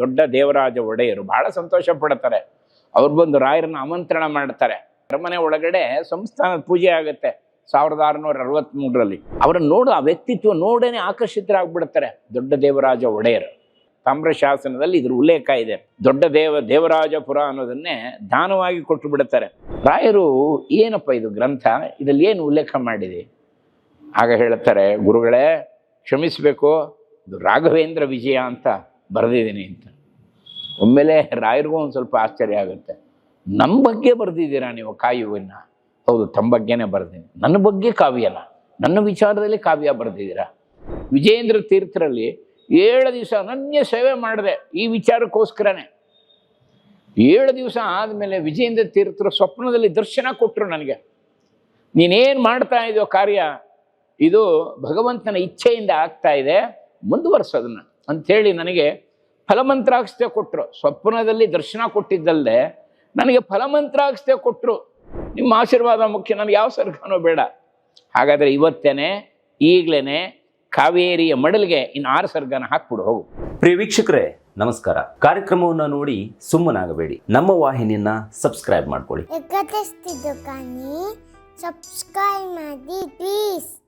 ದೊಡ್ಡ ದೇವರಾಜ ಒಡೆಯರು ಬಹಳ ಸಂತೋಷ ಪಡ್ತಾರೆ. ಅವ್ರು ಬಂದು ರಾಯರನ್ನ ಆಮಂತ್ರಣ ಮಾಡ್ತಾರೆ. ಅರಮನೆ ಒಳಗಡೆ ಸಂಸ್ಥಾನದ ಪೂಜೆ ಆಗುತ್ತೆ ಸಾವಿರದ ಆರುನೂರ ಅರವತ್ಮೂರರಲ್ಲಿ ಅವರನ್ನು ನೋಡು, ಆ ವ್ಯಕ್ತಿತ್ವ ನೋಡೇನೆ ಆಕರ್ಷಿತರಾಗ್ಬಿಡ್ತಾರೆ ದೊಡ್ಡ ದೇವರಾಜ ಒಡೆಯರು. ತಾಮ್ರ ಶಾಸನದಲ್ಲಿ ಇದ್ರ ಉಲ್ಲೇಖ ಇದೆ. ದೊಡ್ಡ ದೇವ ದೇವರಾಜಪುರ ಅನ್ನೋದನ್ನೇ ದಾನವಾಗಿ ಕೊಟ್ಟು ಬಿಡುತ್ತಾರೆ ರಾಯರು ಏನಪ್ಪ ಇದು ಗ್ರಂಥ? ಇದರಲ್ಲಿ ಏನು ಉಲ್ಲೇಖ ಮಾಡಿದೆ? ಆಗ ಹೇಳ್ತಾರೆ, ಗುರುಗಳೇ, ಕ್ಷಮಿಸಬೇಕು, ಇದು ರಾಘವೇಂದ್ರ ವಿಜಯ ಅಂತ. ಬರೆದಿದ್ದೀನಿ ಅಂತ. ಒಮ್ಮೆಲೆ ರಾಯರಿಗೂ ಒಂದು ಸ್ವಲ್ಪ ಆಶ್ಚರ್ಯ ಆಗುತ್ತೆ. ನಮ್ಮ ಬಗ್ಗೆ ಬರೆದಿದ್ದೀರಾ ನೀವು ಕಾಯುವನ್ನು ಹೌದು ತಮ್ಮ ಬಗ್ಗೆನೇ ಬರೆದೀನಿ. ನನ್ನ ಬಗ್ಗೆ ಕಾವ್ಯನ ನನ್ನ ವಿಚಾರದಲ್ಲಿ ಕಾವ್ಯ ಬರೆದಿದ್ದೀರಾ? ವಿಜಯೇಂದ್ರ ತೀರ್ಥರಲ್ಲಿ ಏಳು ದಿವಸ ಅನನ್ಯ ಸೇವೆ ಮಾಡಿದೆ ಈ ವಿಚಾರಕ್ಕೋಸ್ಕರನೇ. ಏಳು ದಿವಸ ಆದಮೇಲೆ ವಿಜಯೇಂದ್ರ ತೀರ್ಥರು ಸ್ವಪ್ನದಲ್ಲಿ ದರ್ಶನ ಕೊಟ್ಟರು ನನಗೆ. ನೀನೇನು ಮಾಡ್ತಾ ಇದೆಯೋ ಕಾರ್ಯ, ಇದು ಭಗವಂತನ ಇಚ್ಛೆಯಿಂದ ಆಗ್ತಾ ಇದೆ ಮುಂದುವರ್ಸೋದನ್ನ ಅಂಥೇಳಿ ನನಗೆ ಫಲಮಂತ್ರಾಕ್ಷತೆ ಕೊಟ್ಟರು ಸ್ವಪ್ನದಲ್ಲಿ ದರ್ಶನ ಕೊಟ್ಟಿದ್ದಲ್ಲದೆ ನನಗೆ ಫಲಮಂತ್ರಾಕ್ಷತೆ ಕೊಟ್ಟರು ನಿಮ್ಮ ಆಶೀರ್ವಾದ ಮುಖ್ಯ ನನಗೆ ಯಾವ ಸರ್ಗನೂ ಬೇಡ. ಹಾಗಾದರೆ ಇವತ್ತೇನೆ ಈಗಲೇ ಕಾವೇರಿಯ ಮಡಲಿಗೆ ಇನ್ನು ಆರು ಸರ್ಗನ ಹಾಕ್ಬಿಡು ಹೋಗು. ಪ್ರಿಯ ವೀಕ್ಷಕರೇ ನಮಸ್ಕಾರ. ಕಾರ್ಯಕ್ರಮವನ್ನು ನೋಡಿ ಸುಮ್ಮನಾಗಬೇಡಿ. ನಮ್ಮ ವಾಹಿನಿಯನ್ನ ಸಬ್ಸ್ಕ್ರೈಬ್ ಮಾಡ್ಕೊಳ್ಳಿ.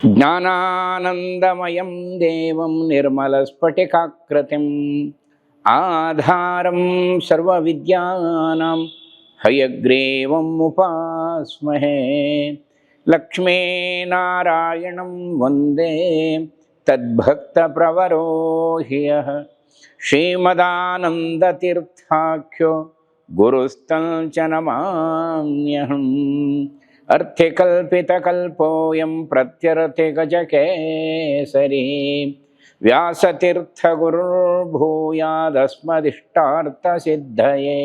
జ్ఞానానందమయం దేవం నిర్మలస్ఫటికాకృతిం ఆధారం సర్వ విద్యానాం హయగ్రీవం ఉపాస్మహే. లక్ష్మీనారాయణం వందే. తద్భక్తప్రవరో హ్య श्रीमदानन्दतीर्थाख्यो गुरुस्तञ्च नमाम्यहम् अर्थिकल्पितकल्पोऽयं प्रत्यरतिगजकेसरी व्यासतीर्थगुरुर्भूयादस्मदिष्टार्थसिद्धये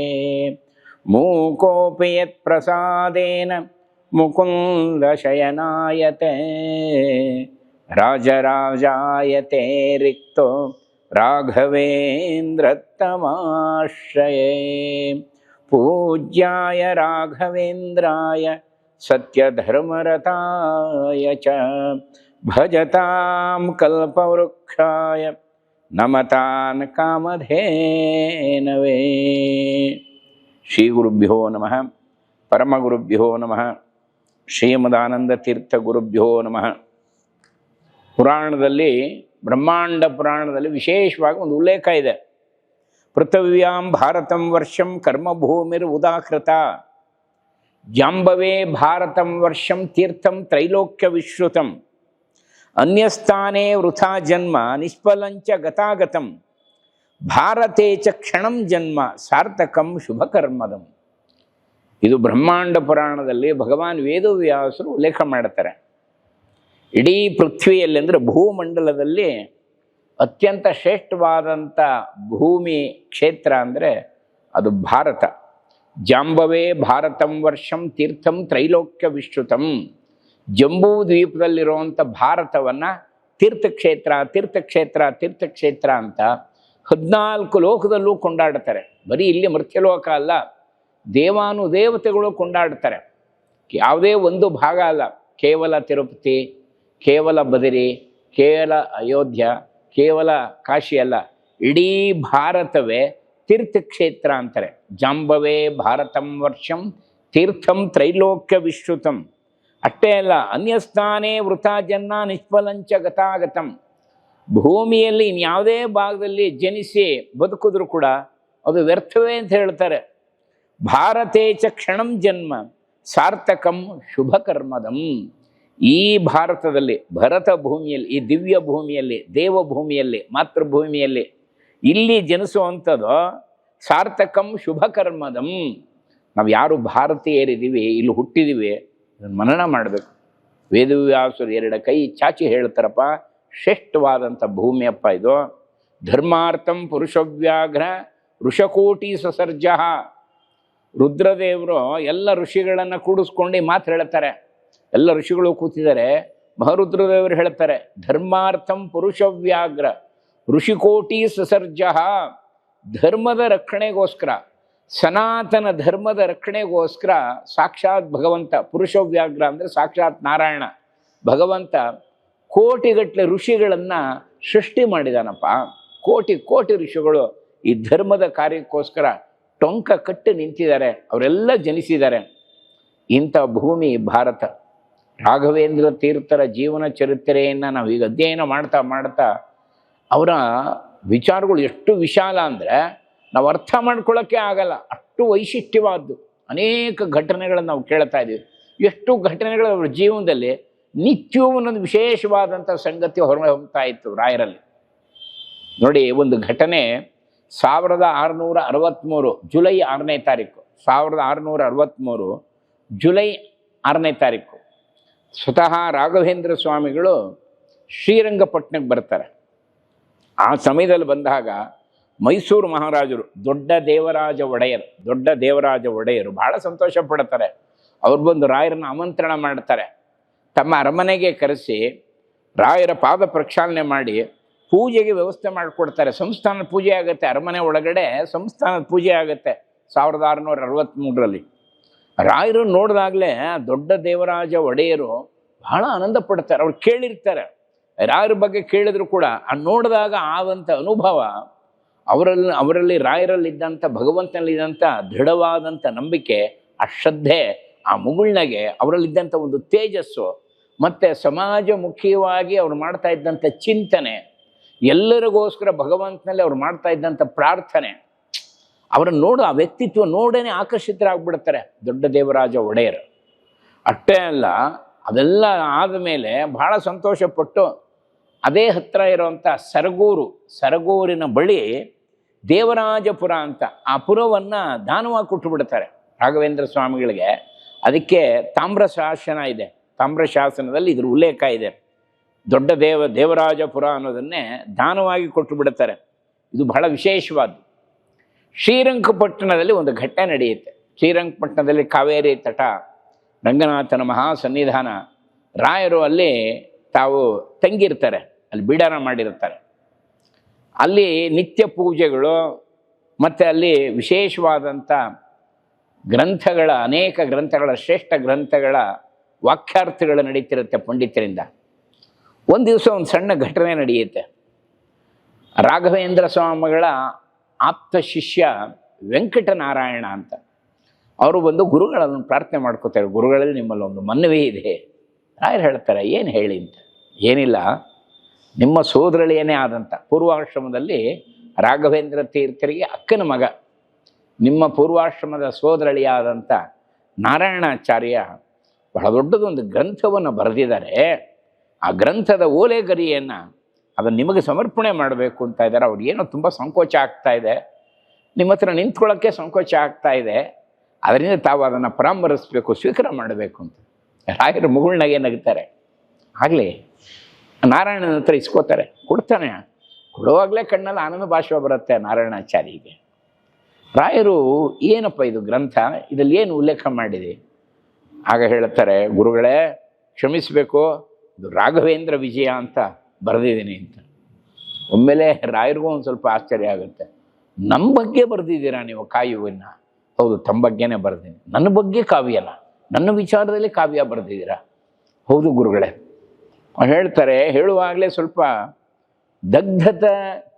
मूकोऽपि यत्प्रसादेन मुकुन्दशयनायते राजराजायते रिक्तो राघवेन्द्रतमाश्रये पूज्याय राघवेन्द्राय सत्यधर्मरताय च भजतां कल्पवृक्षाय नमतान् कामधेनवे ಶ್ರೀಗುರುಭ್ಯೋ ನಮಃ ಪರಮಗುರುಭ್ಯೋ ನಮಃ ಶ್ರೀಮದಾನಂದತೀರ್ಥಗುರುಭ್ಯೋ ನಮಃ ಪುರಾಣದಲ್ಲಿ ಬ್ರಹ್ಮಾಂಡ ಪುರಾಣದಲ್ಲಿ ವಿಶೇಷವಾಗಿ ಒಂದು ಉಲ್ಲೇಖ ಇದೆ ಪೃಥಿವ್ಯಾಂ ಭಾರತಂ ವರ್ಷಂ ಕರ್ಮಭೂಮಿರ್ ಉದಾಕೃತ ಜಾಂಬವೇ ಭಾರತಂ ವರ್ಷಂ ತೀರ್ಥಂ ತ್ರೈಲೋಕ್ಯ ವಿಶ್ರುತಂ. ಅನ್ಯಸ್ಥಾನೇ ವೃಥಾ ಜನ್ಮ, ನಿಷ್ಫಲಂಚ ಗತಾಗತಂ. ಭಾರತೇ ಚ ಕ್ಷಣಂ ಜನ್ಮ, ಸಾರ್ಥಕಂ ಶುಭಕರ್ಮದಂ. ಇದು ಬ್ರಹ್ಮಾಂಡ ಪುರಾಣದಲ್ಲಿ ಭಗವಾನ್ ವೇದವ್ಯಾಸರು ಉಲ್ಲೇಖ ಮಾಡ್ತಾರೆ. ಇಡೀ ಪೃಥ್ವಿಯಲ್ಲಿ ಅಂದರೆ ಭೂಮಂಡಲದಲ್ಲಿ ಅತ್ಯಂತ ಶ್ರೇಷ್ಠವಾದಂಥ ಭೂಮಿ ಕ್ಷೇತ್ರ ಅಂದರೆ ಅದು ಭಾರತ. ಜಾಂಬವೇ ಭಾರತಂ ವರ್ಷಂ ತೀರ್ಥಂ ತ್ರೈಲೋಕ್ಯ ವಿಶ್ರುತಂ. ಜಂಬೂ ದ್ವೀಪದಲ್ಲಿರುವಂಥ ಭಾರತವನ್ನು ತೀರ್ಥಕ್ಷೇತ್ರ ತೀರ್ಥಕ್ಷೇತ್ರ ತೀರ್ಥಕ್ಷೇತ್ರ ಅಂತ ಹದಿನಾಲ್ಕು ಲೋಕದಲ್ಲೂ ಕೊಂಡಾಡ್ತಾರೆ. ಬರೀ ಇಲ್ಲಿ ಮೃತ್ಯಲೋಕ ಅಲ್ಲ ದೇವಾನು ದೇವತೆಗಳು ಕೊಂಡಾಡ್ತಾರೆ. ಯಾವುದೇ ಒಂದು ಭಾಗ ಅಲ್ಲ. ಕೇವಲ ತಿರುಪತಿ, ಕೇವಲ ಬದರಿ, ಕೇವಲ ಅಯೋಧ್ಯ, ಕೇವಲ ಕಾಶಿ ಅಲ್ಲ. ಇಡೀ ಭಾರತವೇ ತೀರ್ಥಕ್ಷೇತ್ರ ಅಂತಾರೆ. ಜಾಂಬವೇ ಭಾರತಂ ವರ್ಷಂ, ತೀರ್ಥಂ ತ್ರೈಲೋಕ್ಯ ವಿಶ್ರುತಂ. ಅಷ್ಟೇ ಅಲ್ಲ, ಅನ್ಯಸ್ಥಾನೇ ವೃಥಾ ಜನ್ನ ನಿಷ್ಫಲಂಚ ಗತಾಗತಂ. ಭೂಮಿಯಲ್ಲಿ ಇನ್ಯಾವುದೇ ಭಾಗದಲ್ಲಿ ಜನಿಸಿ ಬದುಕಿದ್ರು ಕೂಡ ಅದು ವ್ಯರ್ಥವೇ ಅಂತ ಹೇಳ್ತಾರೆ. ಭಾರತೇಚ ಕ್ಷಣಂ ಜನ್ಮ, ಸಾರ್ಥಕಂ ಶುಭಕರ್ಮದಂ. ಈ ಭಾರತದಲ್ಲಿ ಭರತ ಭೂಮಿಯಲ್ಲಿ, ಈ ದಿವ್ಯ ಭೂಮಿಯಲ್ಲಿ, ದೇವಭೂಮಿಯಲ್ಲಿ, ಮಾತೃಭೂಮಿಯಲ್ಲಿ ಇಲ್ಲಿ ಜನಿಸುವಂಥದ್ದು ಸಾರ್ಥಕಂ ಶುಭಕರ್ಮದಂ ನಾವು ಯಾರು ಭಾರತೀಯರಿದ್ದೀವಿ, ಇಲ್ಲಿ ಹುಟ್ಟಿದ್ದೀವಿ ಅದನ್ನು ಮನನ ಮಾಡಬೇಕು. ವೇದವ್ಯಾಸರು ಎರಡ ಕೈ ಚಾಚಿ ಹೇಳ್ತಾರಪ್ಪ, ಶ್ರೇಷ್ಠವಾದಂಥ ಭೂಮಿಯಪ್ಪ ಇದು. ಧರ್ಮಾರ್ಥಂ ಪುರುಷವ್ಯಾಘ್ರ ಋಷಕೋಟಿ ಸಸರ್ಜ. ರುದ್ರದೇವರು ಎಲ್ಲ ಋಷಿಗಳನ್ನು ಕೂಡಿಸ್ಕೊಂಡು ಮಾತು ಹೇಳ್ತಾರೆ. ಎಲ್ಲ ಋಷಿಗಳು ಕೂತಿದ್ದಾರೆ, ಮಹರುದ್ರದೇವರು ಹೇಳ್ತಾರೆ, ಧರ್ಮಾರ್ಥಂ ಪುರುಷವ್ಯಾಘ್ರ. ಋಷಿಕೋಟಿ ಸಸರ್ಜ ಧರ್ಮದ ರಕ್ಷಣೆಗೋಸ್ಕರ, ಸನಾತನ ಧರ್ಮದ ರಕ್ಷಣೆಗೋಸ್ಕರ ಸಾಕ್ಷಾತ್ ಭಗವಂತ, ಪುರುಷವ್ಯಾಘ್ರ ಅಂದರೆ ಸಾಕ್ಷಾತ್ ನಾರಾಯಣ, ಭಗವಂತ ಕೋಟಿಗಟ್ಟಲೆ ಋಷಿಗಳನ್ನು ಸೃಷ್ಟಿ ಮಾಡಿದಾನಪ್ಪ. ಕೋಟಿ ಕೋಟಿ ಋಷಿಗಳು ಈ ಧರ್ಮದ ಕಾರ್ಯಕ್ಕೋಸ್ಕರ ಟೊಂಕ ಕಟ್ಟಿ ನಿಂತಿದ್ದಾರೆ, ಅವರೆಲ್ಲ ಜನಿಸಿದ್ದಾರೆ. ಇಂಥ ಭೂಮಿ ಭಾರತ. ರಾಘವೇಂದ್ರ ತೀರ್ಥರ ಜೀವನ ಚರಿತ್ರೆಯನ್ನು ನಾವು ಈಗ ಅಧ್ಯಯನ ಮಾಡ್ತಾ ಮಾಡ್ತಾ ಅವರ ವಿಚಾರಗಳು ಎಷ್ಟು ವಿಶಾಲ ಅಂದರೆ ನಾವು ಅರ್ಥ ಮಾಡ್ಕೊಳ್ಳೋಕ್ಕೆ ಆಗಲ್ಲ. ಅಷ್ಟು ವೈಶಿಷ್ಟ್ಯವಾದ್ದು. ಅನೇಕ ಘಟನೆಗಳನ್ನು ನಾವು ಕೇಳ್ತಾ ಇದ್ದೀವಿ. ಎಷ್ಟು ಘಟನೆಗಳು ಅವರ ಜೀವನದಲ್ಲಿ ನಿತ್ಯವೂ ಒಂದೊಂದು ವಿಶೇಷವಾದಂಥ ಸಂಗತಿ ಹೊರ ಹೋಗ್ತಾ ಇತ್ತು ರಾಯರಲ್ಲಿ. ನೋಡಿ, ಒಂದು ಘಟನೆ ಸಾವಿರದ ಆರುನೂರ ಅರವತ್ತ್ಮೂರು ಜುಲೈ ಆರನೇ ತಾರೀಕು. ಸಾವಿರದ ಆರುನೂರ ಅರವತ್ತ್ಮೂರು ಜುಲೈ ಆರನೇ ತಾರೀಕು. ಸ್ವತಃ ರಾಘವೇಂದ್ರ ಸ್ವಾಮಿಗಳು ಶ್ರೀರಂಗಪಟ್ಟಣಕ್ಕೆ ಬರ್ತಾರೆ. ಆ ಸಮಯದಲ್ಲಿ ಬಂದಾಗ ಮೈಸೂರು ಮಹಾರಾಜರು, ದೊಡ್ಡ ದೇವರಾಜ ಒಡೆಯರು, ದೊಡ್ಡ ದೇವರಾಜ ಒಡೆಯರು ಬಹಳ ಸಂತೋಷ ಪಡ್ತಾರೆ ಅವ್ರು ಬಂದು ರಾಯರನ್ನ ಆಮಂತ್ರಣ ಮಾಡ್ತಾರೆ. ತಮ್ಮ ಅರಮನೆಗೆ ಕರೆಸಿ ರಾಯರ ಪಾದ ಪ್ರಕ್ಷಾಳನೆ ಮಾಡಿ ಪೂಜೆಗೆ ವ್ಯವಸ್ಥೆ ಮಾಡಿಕೊಡ್ತಾರೆ. ಸಂಸ್ಥಾನದ ಪೂಜೆ ಆಗುತ್ತೆ, ಅರಮನೆ ಒಳಗಡೆ ಸಂಸ್ಥಾನದ ಪೂಜೆ ಆಗುತ್ತೆ ಸಾವಿರದ ಆರುನೂರ ಅರವತ್ತ್ಮೂರರಲ್ಲಿ ರಾಯರು ನೋಡಿದಾಗಲೇ ದೊಡ್ಡ ದೇವರಾಜ ಒಡೆಯರು ಬಹಳ ಆನಂದ ಪಡ್ತಾರೆ ಅವ್ರು ಕೇಳಿರ್ತಾರೆ ರಾಯರ ಬಗ್ಗೆ ಕೇಳಿದ್ರು ಕೂಡ, ಆ ನೋಡಿದಾಗ ಆದಂಥ ಅನುಭವ, ಅವರಲ್ಲಿ ಅವರಲ್ಲಿ ರಾಯರಲ್ಲಿದ್ದಂಥ ಭಗವಂತನಲ್ಲಿದ್ದಂಥ ದೃಢವಾದಂಥ ನಂಬಿಕೆ, ಆ ಶ್ರದ್ಧೆ, ಆ ಮುಗುಳ್ನಗೆ ಅವರಲ್ಲಿದ್ದಂಥ ಒಂದು ತೇಜಸ್ಸು, ಮತ್ತು ಸಮಾಜಮುಖಿಯಾಗಿ ಅವ್ರು ಮಾಡ್ತಾ ಇದ್ದಂಥ ಚಿಂತನೆ, ಎಲ್ಲರಿಗೋಸ್ಕರ ಭಗವಂತನಲ್ಲಿ ಅವ್ರು ಮಾಡ್ತಾ ಇದ್ದಂಥ ಪ್ರಾರ್ಥನೆ, ಅವರನ್ನು ನೋಡು, ಆ ವ್ಯಕ್ತಿತ್ವ ನೋಡೇನೆ ಆಕರ್ಷಿತರಾಗ್ಬಿಡ್ತಾರೆ ದೊಡ್ಡ ದೇವರಾಜ ಒಡೆಯರು. ಅಷ್ಟೇ ಅಲ್ಲ, ಅದೆಲ್ಲ ಆದ ಮೇಲೆ ಬಹಳ ಸಂತೋಷಪಟ್ಟು ಅದೇ ಹತ್ತಿರ ಇರುವಂಥ ಸರಗೂರು, ಸರಗೂರಿನ ಬಳಿ ದೇವರಾಜಪುರ ಅಂತ ಆ ಪುರವನ್ನು ದಾನವಾಗಿ ಕೊಟ್ಟು ಬಿಡ್ತಾರೆ ರಾಘವೇಂದ್ರ ಸ್ವಾಮಿಗಳಿಗೆ. ಅದಕ್ಕೆ ತಾಮ್ರ ಶಾಸನ ಇದೆ. ತಾಮ್ರ ಶಾಸನದಲ್ಲಿ ಇದ್ರ ಉಲ್ಲೇಖ ಇದೆ. ದೊಡ್ಡ ದೇವ, ದೇವರಾಜಪುರ ಅನ್ನೋದನ್ನೇ ದಾನವಾಗಿ ಕೊಟ್ಟು ಬಿಡುತ್ತಾರೆ ಇದು ಬಹಳ ವಿಶೇಷವಾದ್ದು. ಶ್ರೀರಂಗಪಟ್ಟಣದಲ್ಲಿ ಒಂದು ಘಟ್ಟ ನಡೆಯುತ್ತೆ. ಶ್ರೀರಂಗಪಟ್ಟಣದಲ್ಲಿ ಕಾವೇರಿ ತಟ, ರಂಗನಾಥನ ಮಹಾ ಸನ್ನಿಧಾನ ರಾಯರು ಅಲ್ಲಿ ತಾವು ತಂಗಿರ್ತಾರೆ. ಅಲ್ಲಿ ಬೀಡಾನ ಮಾಡಿರ್ತಾರೆ ಅಲ್ಲಿ ನಿತ್ಯ ಪೂಜೆಗಳು ಮತ್ತು ಅಲ್ಲಿ ವಿಶೇಷವಾದಂಥ ಗ್ರಂಥಗಳ, ಅನೇಕ ಗ್ರಂಥಗಳ, ಶ್ರೇಷ್ಠ ಗ್ರಂಥಗಳ ವಾಕ್ಯಾರ್ಥಗಳು ನಡೀತಿರುತ್ತೆ ಪಂಡಿತರಿಂದ. ಒಂದು ದಿವಸ ಒಂದು ಸಣ್ಣ ಘಟನೆ ನಡೆಯುತ್ತೆ. ರಾಘವೇಂದ್ರ ಸ್ವಾಮಿಗಳ ಆಪ್ತ ಶಿಷ್ಯ ವೆಂಕಟನಾರಾಯಣ ಅಂತ. ಅವರು ಬಂದು ಗುರುಗಳನ್ನು ಪ್ರಾರ್ಥನೆ ಮಾಡ್ಕೋತಾರೆ. ಗುರುಗಳಲ್ಲಿ ನಿಮ್ಮಲ್ಲಿ ಒಂದು ಮನವಿ ಇದೆ. ರಾಯರು ಹೇಳ್ತಾರೆ, ಏನು ಹೇಳಿ? ಅಂತ. ಏನಿಲ್ಲ. ನಿಮ್ಮ ಸೋದರಳಿಯನೇ ಆದಂಥ ಪೂರ್ವಾಶ್ರಮದಲ್ಲಿ ರಾಘವೇಂದ್ರ ತೀರ್ಥರಿಗೆ ಅಕ್ಕನ ಮಗ, ನಿಮ್ಮ ಪೂರ್ವಾಶ್ರಮದ ಸೋದರಳಿಯಾದಂಥ ನಾರಾಯಣಾಚಾರ್ಯ ಬಹಳ ದೊಡ್ಡದೊಂದು ಗ್ರಂಥವನ್ನು ಬರೆದಿದ್ದಾರೆ. ಆ ಗ್ರಂಥದ ಓಲೆಗರಿಯನ್ನು ಅದನ್ನು ನಿಮಗೆ ಸಮರ್ಪಣೆ ಮಾಡಬೇಕು ಅಂತ ಇದ್ದಾರೆ. ಅವ್ರು ಏನೋ ತುಂಬ ಸಂಕೋಚ ಆಗ್ತಾ ಇದೆ. ನಿಮ್ಮ ಹತ್ರ ನಿಂತ್ಕೊಳ್ಳೋಕ್ಕೆ ಸಂಕೋಚ ಆಗ್ತಾ ಇದೆ. ಅದರಿಂದ ತಾವು ಅದನ್ನು ಪರಾಮರಿಸಬೇಕು ಸ್ವೀಕಾರ ಮಾಡಬೇಕು ಅಂತ. ರಾಯರು ಮುಗುಳ್ನಾಗೆ ನಗ್ತಾರೆ. ಆಗಲಿ ನಾರಾಯಣನ ಹತ್ರ ಇಸ್ಕೋತಾರೆ. ಕೊಡ್ತಾನೆ. ಕೊಡುವಾಗಲೇ ಕಣ್ಣಲ್ಲಿ ಆನಂದ ಭಾಷೆ ಬರುತ್ತೆ ನಾರಾಯಣಾಚಾರ್ಯಿಗೆ ರಾಯರು, ಏನಪ್ಪ ಇದು ಗ್ರಂಥ? ಇದರಲ್ಲಿ ಏನು ಉಲ್ಲೇಖ ಮಾಡಿದೆ? ಆಗ ಹೇಳ್ತಾರೆ, ಗುರುಗಳೇ, ಕ್ಷಮಿಸಬೇಕು. ಇದು ರಾಘವೇಂದ್ರ ವಿಜಯ ಅಂತ ಬರೆದಿದ್ದೀನಿ ಅಂತ. ಒಮ್ಮೆಲೆ ರಾಯರಿಗೂ ಒಂದು ಸ್ವಲ್ಪ ಆಶ್ಚರ್ಯ ಆಗುತ್ತೆ. ನಮ್ಮ ಬಗ್ಗೆ ಬರೆದಿದ್ದೀರಾ ನೀವು ಕಾಯುವನ್ನ ಹೌದು ತಮ್ಮ ಬಗ್ಗೆನೇ ಬರೆದೀನಿ. ನನ್ನ ಬಗ್ಗೆ ಕಾವ್ಯನ ನನ್ನ ವಿಚಾರದಲ್ಲಿ ಕಾವ್ಯ ಬರೆದಿದ್ದೀರಾ? ಹೌದು ಗುರುಗಳೇ. ಹೇಳ್ತಾರೆ, ಹೇಳುವಾಗಲೇ ಸ್ವಲ್ಪ ದಗ್ಧತ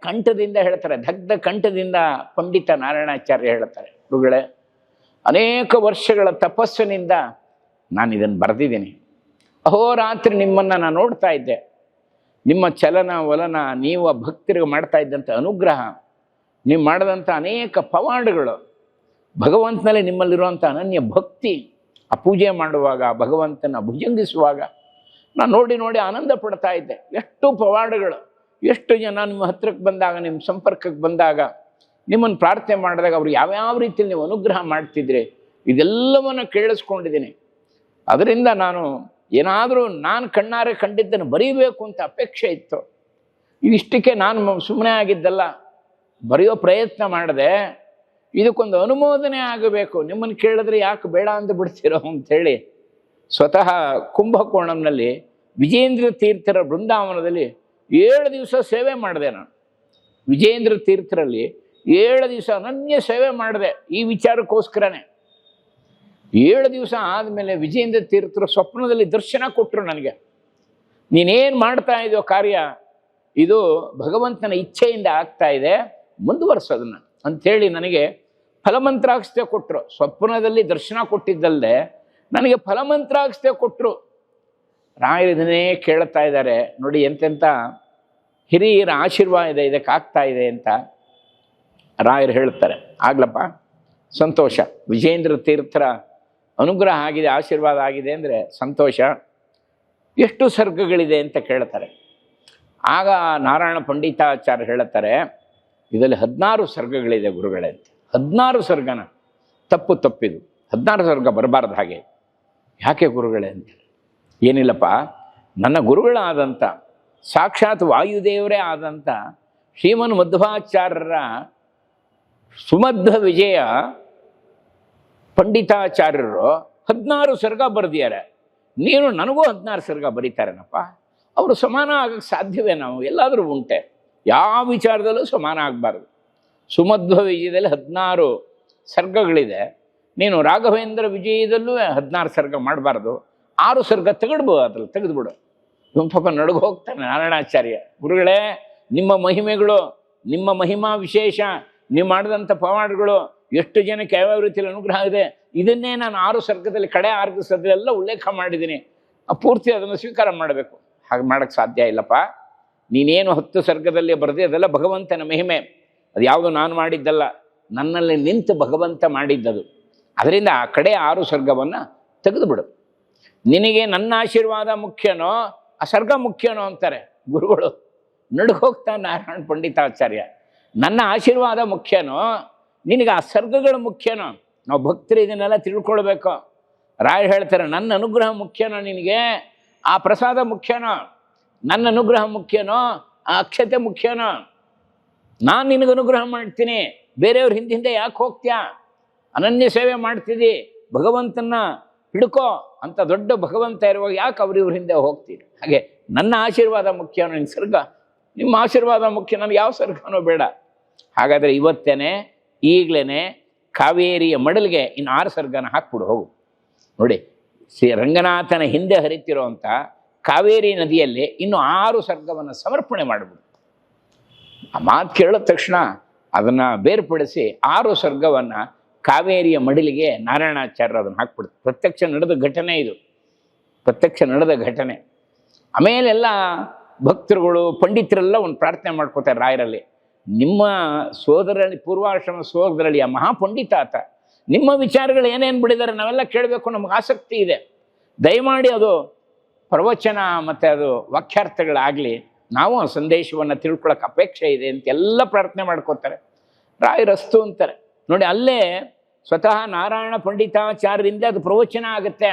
ಕಂಠದಿಂದ ಹೇಳ್ತಾರೆ. ದಗ್ಧ ಕಂಠದಿಂದ ಪಂಡಿತ ನಾರಾಯಣಾಚಾರ್ಯ ಹೇಳ್ತಾರೆ. ಗುರುಗಳೇ, ಅನೇಕ ವರ್ಷಗಳ ತಪಸ್ಸಿನಿಂದ ನಾನು ಇದನ್ನು ಬರೆದಿದ್ದೀನಿ ಅಹೋರಾತ್ರಿ ನಿಮ್ಮನ್ನು ನಾನು ನೋಡ್ತಾ ಇದ್ದೆ. ನಿಮ್ಮ ಚಲನ ವಲನ, ನೀವು ಭಕ್ತರಿಗೆ ಮಾಡ್ತಾ ಇದ್ದಂಥ ಅನುಗ್ರಹ, ನೀವು ಮಾಡಿದಂಥ ಅನೇಕ ಪವಾಡಗಳು, ಭಗವಂತನಲ್ಲಿ ನಿಮ್ಮಲ್ಲಿರುವಂಥ ಅನನ್ಯ ಭಕ್ತಿ, ಆ ಪೂಜೆ ಮಾಡುವಾಗ, ಭಗವಂತನ ಭುಜಂಗಿಸುವಾಗ ನಾನು ನೋಡಿ ನೋಡಿ ಆನಂದ ಪಡ್ತಾ ಇದ್ದೆ. ಎಷ್ಟು ಪವಾಡಗಳು, ಎಷ್ಟು ಜನ ನಿಮ್ಮ ಹತ್ರಕ್ಕೆ ಬಂದಾಗ, ನಿಮ್ಮ ಸಂಪರ್ಕಕ್ಕೆ ಬಂದಾಗ, ನಿಮ್ಮನ್ನು ಪ್ರಾರ್ಥನೆ ಮಾಡಿದಾಗ ಅವ್ರು ಯಾವ್ಯಾವ ರೀತಿಯಲ್ಲಿ ನೀವು ಅನುಗ್ರಹ ಮಾಡ್ತಿದ್ರಿ, ಇದೆಲ್ಲವನ್ನು ಕೇಳಿಸ್ಕೊಂಡಿದ್ದೀನಿ. ಅದರಿಂದ ನಾನು ಏನಾದರೂ ನಾನು ಕಣ್ಣಾರೆ ಕಂಡಿದ್ದನ್ನು ಬರೀಬೇಕು ಅಂತ ಅಪೇಕ್ಷೆ ಇತ್ತು. ಇಷ್ಟಕ್ಕೆ ನಾನು ಸುಮ್ಮನೆ ಆಗಿದ್ದಲ್ಲ, ಬರೆಯೋ ಪ್ರಯತ್ನ ಮಾಡಿದೆ. ಇದಕ್ಕೊಂದು ಅನುಮೋದನೆ ಆಗಬೇಕು. ನಿಮ್ಮನ್ನು ಕೇಳಿದ್ರೆ ಯಾಕೆ ಬೇಡ ಅಂತ ಬಿಡ್ತೀರೋ ಅಂಥೇಳಿ ಸ್ವತಃ ಕುಂಭಕೋಣಂನಲ್ಲಿ ವಿಜೇಂದ್ರ ತೀರ್ಥರ ಬೃಂದಾವನದಲ್ಲಿ ಏಳು ದಿವಸ ಸೇವೆ ಮಾಡಿದೆ ನಾನು. ವಿಜೇಂದ್ರ ತೀರ್ಥರಲ್ಲಿ ಏಳು ದಿವಸ ಅನನ್ಯ ಸೇವೆ ಮಾಡಿದೆ ಈ ವಿಚಾರಕ್ಕೋಸ್ಕರನೇ. ಏಳು ದಿವಸ ಆದಮೇಲೆ ವಿಜೇಂದ್ರ ತೀರ್ಥರು ಸ್ವಪ್ನದಲ್ಲಿ ದರ್ಶನ ಕೊಟ್ಟರು ನನಗೆ. ನೀನೇನು ಮಾಡ್ತಾ ಇದೆಯೋ ಕಾರ್ಯ, ಇದು ಭಗವಂತನ ಇಚ್ಛೆಯಿಂದ ಆಗ್ತಾ ಇದೆ ಮುಂದುವರ್ಸೋದನ್ನು ಅಂಥೇಳಿ ನನಗೆ ಫಲಮಂತ್ರಾಕ್ಷತೆ ಕೊಟ್ಟರು ಸ್ವಪ್ನದಲ್ಲಿ ದರ್ಶನ ಕೊಟ್ಟಿದ್ದಲ್ಲದೆ ನನಗೆ ಫಲಮಂತ್ರ ಫಲಮಂತ್ರಾಕ್ಷತೆ ಕೊಟ್ಟರು ಇದನ್ನೇ ಕೇಳ್ತಾ ಇದ್ದಾರೆ. ನೋಡಿ ಎಂತೆಂಥ ಹಿರಿಯರ ಆಶೀರ್ವಾದ ಇದಕ್ಕೆ ಆಗ್ತಾ ಇದೆ ಅಂತ ರಾಯರು ಹೇಳ್ತಾರೆ ಆಗ್ಲಪ್ಪ? ಸಂತೋಷ. ವಿಜೇಂದ್ರ ತೀರ್ಥರ ಅನುಗ್ರಹ ಆಗಿದೆ, ಆಶೀರ್ವಾದ ಆಗಿದೆ ಅಂದರೆ ಸಂತೋಷ. ಎಷ್ಟು ಸರ್ಗಗಳಿದೆ ಅಂತ ಕೇಳ್ತಾರೆ. ಆಗ ನಾರಾಯಣ ಪಂಡಿತಾಚಾರ್ಯ ಹೇಳುತ್ತಾರೆ, ಇದರಲ್ಲಿ ಹದಿನಾರು ಸರ್ಗಗಳಿದೆ ಗುರುಗಳೇ ಅಂತ. ಹದಿನಾರು ಸರ್ಗನ ತಪ್ಪು ತಪ್ಪಿದು. ಹದಿನಾರು ಸರ್ಗ ಬರಬಾರ್ದು ಹಾಗೆ. ಯಾಕೆ ಗುರುಗಳೇ ಅಂತ. ಏನಿಲ್ಲಪ್ಪ, ನನ್ನ ಗುರುಗಳಾದಂಥ, ಸಾಕ್ಷಾತ್ ವಾಯುದೇವರೇ ಆದಂಥ ಶ್ರೀಮನ್ ಮಧ್ವಾಚಾರ್ಯರ ಸುಮಧ್ವ ವಿಜಯ ಪಂಡಿತಾಚಾರ್ಯರು ಹದಿನಾರು ಸರ್ಗ ಬರೆದಿದ್ದಾರೆ. ನೀನು ನನಗೂ ಹದಿನಾರು ಸರ್ಗ ಬರೀತಾರೇನಪ್ಪ? ಅವರು ಸಮಾನ ಆಗಕ್ಕೆ ಸಾಧ್ಯವೇ ನಾವು? ಎಲ್ಲಾದರೂ ಉಂಟೆ. ಯಾವ ವಿಚಾರದಲ್ಲೂ ಸಮಾನ ಆಗಬಾರ್ದು. ಸುಮಧ್ವ ವಿಜಯದಲ್ಲಿ ಹದಿನಾರು ಸರ್ಗಗಳಿದೆ. ನೀನು ರಾಘವೇಂದ್ರ ವಿಜಯದಲ್ಲೂ ಹದಿನಾರು ಸರ್ಗ ಮಾಡಬಾರ್ದು, ಆರು ಸರ್ಗ ತೆಗೆಡ್ಬೋದು ಅದ್ರಲ್ಲಿ ತೆಗೆದುಬಿಡು. ಇವನು ಪಾಪ ನಡುಗು ಹೋಗ್ತಾನೆ, ನಾರಾಯಣಾಚಾರ್ಯ. ಗುರುಗಳೇ, ನಿಮ್ಮ ಮಹಿಮೆಗಳು, ನಿಮ್ಮ ಮಹಿಮಾ ವಿಶೇಷ, ನೀವು ಮಾಡಿದಂಥ ಪವಾಡಗಳು, ಎಷ್ಟು ಜನಕ್ಕೆ ಯಾವ್ಯಾವ ರೀತಿಯಲ್ಲಿ ಅನುಗ್ರಹ ಇದೆ ಇದನ್ನೇ ನಾನು ಆರು ಸರ್ಗದಲ್ಲಿ ಕಡೆ ಆರು ಉಲ್ಲೇಖ ಮಾಡಿದ್ದೀನಿ. ಪೂರ್ತಿ ಅದನ್ನು ಸ್ವೀಕಾರ ಮಾಡಬೇಕು. ಹಾಗೆ ಮಾಡೋಕ್ಕೆ ಸಾಧ್ಯ ಇಲ್ಲಪ್ಪ. ನೀನೇನು ಹತ್ತು ಸರ್ಗದಲ್ಲಿ ಬರೆದೇ, ಅದೆಲ್ಲ ಭಗವಂತನ ಮಹಿಮೆ. ಅದು ಯಾವುದು ನಾನು ಮಾಡಿದ್ದಲ್ಲ, ನನ್ನಲ್ಲಿ ನಿಂತು ಭಗವಂತ ಮಾಡಿದ್ದದು. ಅದರಿಂದ ಆ ಕಡೆ ಆರು ಸ್ವರ್ಗವನ್ನು ತೆಗೆದುಬಿಡು. ನಿನಗೆ ನನ್ನ ಆಶೀರ್ವಾದ ಮುಖ್ಯನೋ, ಆ ಸ್ವರ್ಗ ಮುಖ್ಯನೋ ಅಂತಾರೆ ಗುರುಗಳು. ನಡುಗೋಗ್ತಾ ನಾರಾಯಣ ಪಂಡಿತಾಚಾರ್ಯ. ನನ್ನ ಆಶೀರ್ವಾದ ಮುಖ್ಯನೋ, ನಿನಗೆ ಆ ಸರ್ಗಗಳು ಮುಖ್ಯನೋ? ನಾವು ಭಕ್ತರು ಇದನ್ನೆಲ್ಲ ತಿಳ್ಕೊಳ್ಬೇಕು. ರಾಯರು ಹೇಳ್ತಾರೆ, ನನ್ನ ಅನುಗ್ರಹ ಮುಖ್ಯನೋ ನಿನಗೆ? ಆ ಪ್ರಸಾದ ಮುಖ್ಯನೋ? ನನ್ನ ಅನುಗ್ರಹ ಮುಖ್ಯನೋ? ಆ ಅಕ್ಷತೆ ಮುಖ್ಯನೋ? ನಾನು ನಿನಗೆ ಅನುಗ್ರಹ ಮಾಡ್ತೀನಿ. ಬೇರೆಯವ್ರ ಹಿಂದೆ ಯಾಕೆ ಹೋಗ್ತೀಯಾ? ಅನನ್ಯ ಸೇವೆ ಮಾಡ್ತಿದ್ದಿ ಭಗವಂತನ ಹಿಡ್ಕೋ ಅಂತ ದೊಡ್ಡ ಭಗವಂತ ಇರುವಾಗ ಯಾಕೆ ಅವ್ರ ಇವ್ರ ಹಿಂದೆ ಹೋಗ್ತೀರಿ? ಹಾಗೆ ನನ್ನ ಆಶೀರ್ವಾದ ಮುಖ್ಯ ನನಗೆ ಸರ್ಗ ನಿಮ್ಮ ಆಶೀರ್ವಾದ ಮುಖ್ಯ, ನನಗೆ ಯಾವ ಸರ್ಗನೂ ಬೇಡ. ಹಾಗಾದರೆ ಇವತ್ತೇನೆ ಈಗಲೇ ಕಾವೇರಿಯ ಮಡಲಿಗೆ ಇನ್ನು ಆರು ಸರ್ಗನ ಹಾಕ್ಬಿಡು, ಹೋಗು. ನೋಡಿ, ಶ್ರೀ ರಂಗನಾಥನ ಹಿಂದೆ ಹರಿತಿರುವಂಥ ಕಾವೇರಿ ನದಿಯಲ್ಲಿ ಇನ್ನು ಆರು ಸರ್ಗವನ್ನು ಸಮರ್ಪಣೆ ಮಾಡಿಬಿಡು. ಆ ಮಾತು ಕೇಳಿದ ತಕ್ಷಣ ಅದನ್ನು ಬೇರ್ಪಡಿಸಿ ಆರು ಸರ್ಗವನ್ನು ಕಾವೇರಿಯ ಮಡಿಲಿಗೆ ನಾರಾಯಣಾಚಾರ್ಯರು ಅದನ್ನು ಹಾಕ್ಬಿಡ್ತು ಪ್ರತ್ಯಕ್ಷ ನಡೆದ ಘಟನೆ ಇದು. ಪ್ರತ್ಯಕ್ಷ ನಡೆದ ಘಟನೆ. ಆಮೇಲೆಲ್ಲ ಭಕ್ತರುಗಳು, ಪಂಡಿತರೆಲ್ಲ ಒಂದು ಪ್ರಾರ್ಥನೆ ಮಾಡ್ಕೋತಾರೆ ರಾಯರಲ್ಲಿ. ನಿಮ್ಮ ಸೋದರಳಿ ಪೂರ್ವಾಶ್ರಮ ಸೋದರಳಿ ಆ ಮಹಾಪಂಡಿತ ಆತ, ನಿಮ್ಮ ವಿಚಾರಗಳು ಏನೇನು ಬಿಡಿದ್ದಾರೆ ನಾವೆಲ್ಲ ಕೇಳಬೇಕು, ನಮ್ಗೆ ಆಸಕ್ತಿ ಇದೆ. ದಯಮಾಡಿ ಅದು ಪ್ರವಚನ ಮತ್ತು ಅದು ವಾಕ್ಯಾರ್ಥಗಳಾಗಲಿ, ನಾವು ಆ ಸಂದೇಶವನ್ನು ತಿಳ್ಕೊಳಕ್ಕೆ ಅಪೇಕ್ಷೆ ಇದೆ ಅಂತ ಎಲ್ಲ ಪ್ರಾರ್ಥನೆ ಮಾಡ್ಕೋತಾರೆ ರಾಯರಸ್ತು ಅಂತಾರೆ. ನೋಡಿ ಅಲ್ಲೇ ಸ್ವತಃ ನಾರಾಯಣ ಪಂಡಿತಾಚಾರ್ಯರಿಂದ ಅದು ಪ್ರವಚನ ಆಗುತ್ತೆ.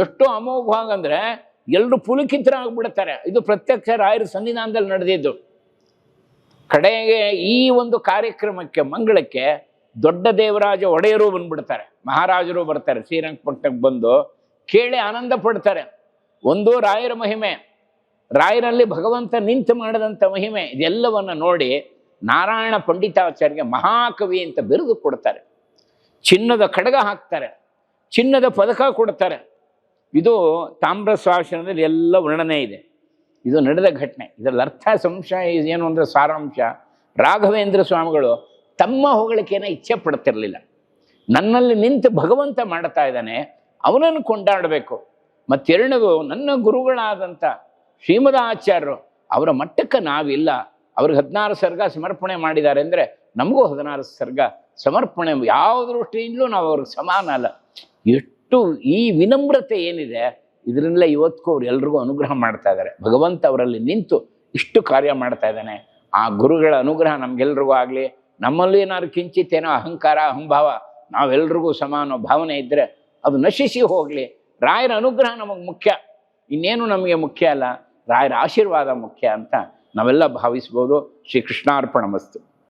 ಎಷ್ಟು ಅಮೋಘವಾಗಂದ್ರೆ ಎಲ್ಲರೂ ಪುಲಕಿತರಾಗ್ಬಿಡ್ತಾರೆ. ಇದು ಪ್ರತ್ಯಕ್ಷ ರಾಯರ ಸನ್ನಿಧಾನದಲ್ಲಿ ನಡೆದಿದ್ದು. ಕಡೆಗೆ ಈ ಒಂದು ಕಾರ್ಯಕ್ರಮಕ್ಕೆ, ಮಂಗಳಕ್ಕೆ ದೊಡ್ಡ ದೇವರಾಜ ಒಡೆಯರು ಬಂದ್ಬಿಡ್ತಾರೆ. ಮಹಾರಾಜರು ಬರ್ತಾರೆ, ಶ್ರೀರಂಗಪಟ್ಟಣಕ್ಕೆ ಬಂದು ಕೇಳಿ ಆನಂದ ಪಡ್ತಾರೆ. ಒಂದು ರಾಯರ ಮಹಿಮೆ. ರಾಯರಲ್ಲಿ ಭಗವಂತ ನಿಂತು ಮಾಡಿದಂಥ ಮಹಿಮೆ. ಇದೆಲ್ಲವನ್ನು ನೋಡಿ ನಾರಾಯಣ ಪಂಡಿತಾಚಾರ್ಯ ಮಹಾಕವಿ ಅಂತ ಬಿರುದು ಕೊಡ್ತಾರೆ. ಚಿನ್ನದ ಕಡಗ ಹಾಕ್ತಾರೆ. ಚಿನ್ನದ ಪದಕ ಕೊಡ್ತಾರೆ. ಇದು ತಾಮ್ರ ಶಾಸನದಲ್ಲಿ ಎಲ್ಲ ವರ್ಣನೆ ಇದೆ. ಇದು ನಡೆದ ಘಟನೆ. ಇದರಲ್ಲಿ ಅರ್ಥ ಸಂಶಯ ಏನು ಅಂದರೆ ಸಾರಾಂಶ. ರಾಘವೇಂದ್ರ ಸ್ವಾಮಿಗಳು ತಮ್ಮ ಹೊಗಳಿಕೆಯನ್ನು ಇಚ್ಛೆ ಪಡ್ತಿರಲಿಲ್ಲ. ನನ್ನಲ್ಲಿ ನಿಂತು ಭಗವಂತ ಮಾಡ್ತಾ ಇದ್ದಾನೆ. ಅವನನ್ನು ಕೊಂಡಾಡಬೇಕು. ಮತ್ತೆರಡನೇದು ನನ್ನ ಗುರುಗಳಾದಂಥ ಶ್ರೀಮದಾಚಾರ್ಯರು ಅವರ ಮಟ್ಟಕ್ಕೆ ನಾವಿಲ್ಲ. ಅವ್ರಿಗೆ ಹದಿನಾರು ಸರ್ಗ ಸಮರ್ಪಣೆ ಮಾಡಿದ್ದಾರೆ ಅಂದರೆ ನಮಗೂ ಹದಿನಾರು ಸರ್ಗ ಸಮರ್ಪಣೆ ಯಾವ ದೃಷ್ಟಿಯಿಂದಲೂ ನಾವು ಅವ್ರಿಗೆ ಸಮಾನ ಅಲ್ಲ. ಎಷ್ಟು ಈ ವಿನಮ್ರತೆ ಏನಿದೆ, ಇದರಿಂದಲೇ ಇವತ್ತಿಗೂ ಅವ್ರು ಎಲ್ರಿಗೂ ಅನುಗ್ರಹ ಮಾಡ್ತಾ ಇದ್ದಾರೆ. ಭಗವಂತ ಅವರಲ್ಲಿ ನಿಂತು ಇಷ್ಟು ಕಾರ್ಯ ಮಾಡ್ತಾ ಇದ್ದಾನೆ. ಆ ಗುರುಗಳ ಅನುಗ್ರಹ ನಮ್ಗೆಲ್ರಿಗೂ ಆಗಲಿ, ನಮ್ಮಲ್ಲಿ ಏನಾದ್ರು ಕಿಂಚಿತ್ ಏನೋ ಅಹಂಕಾರ, ಅಹಂಭಾವ, ನಾವೆಲ್ರಿಗೂ ಸಮಾನ ಭಾವನೆ ಇದ್ದರೆ ಅದು ನಶಿಸಿ ಹೋಗಲಿ. ರಾಯರ ಅನುಗ್ರಹ ನಮಗೆ ಮುಖ್ಯ. ಇನ್ನೇನು ನಮಗೆ ಮುಖ್ಯ ಅಲ್ಲ? ರಾಯರ ಆಶೀರ್ವಾದ ಮುಖ್ಯ ಅಂತ ನಾವೆಲ್ಲ ಭಾವಿಸ್ಬೋದು ಶ್ರೀ ಕೃಷ್ಣಾರ್ಪಣ ಮಸ್ತು.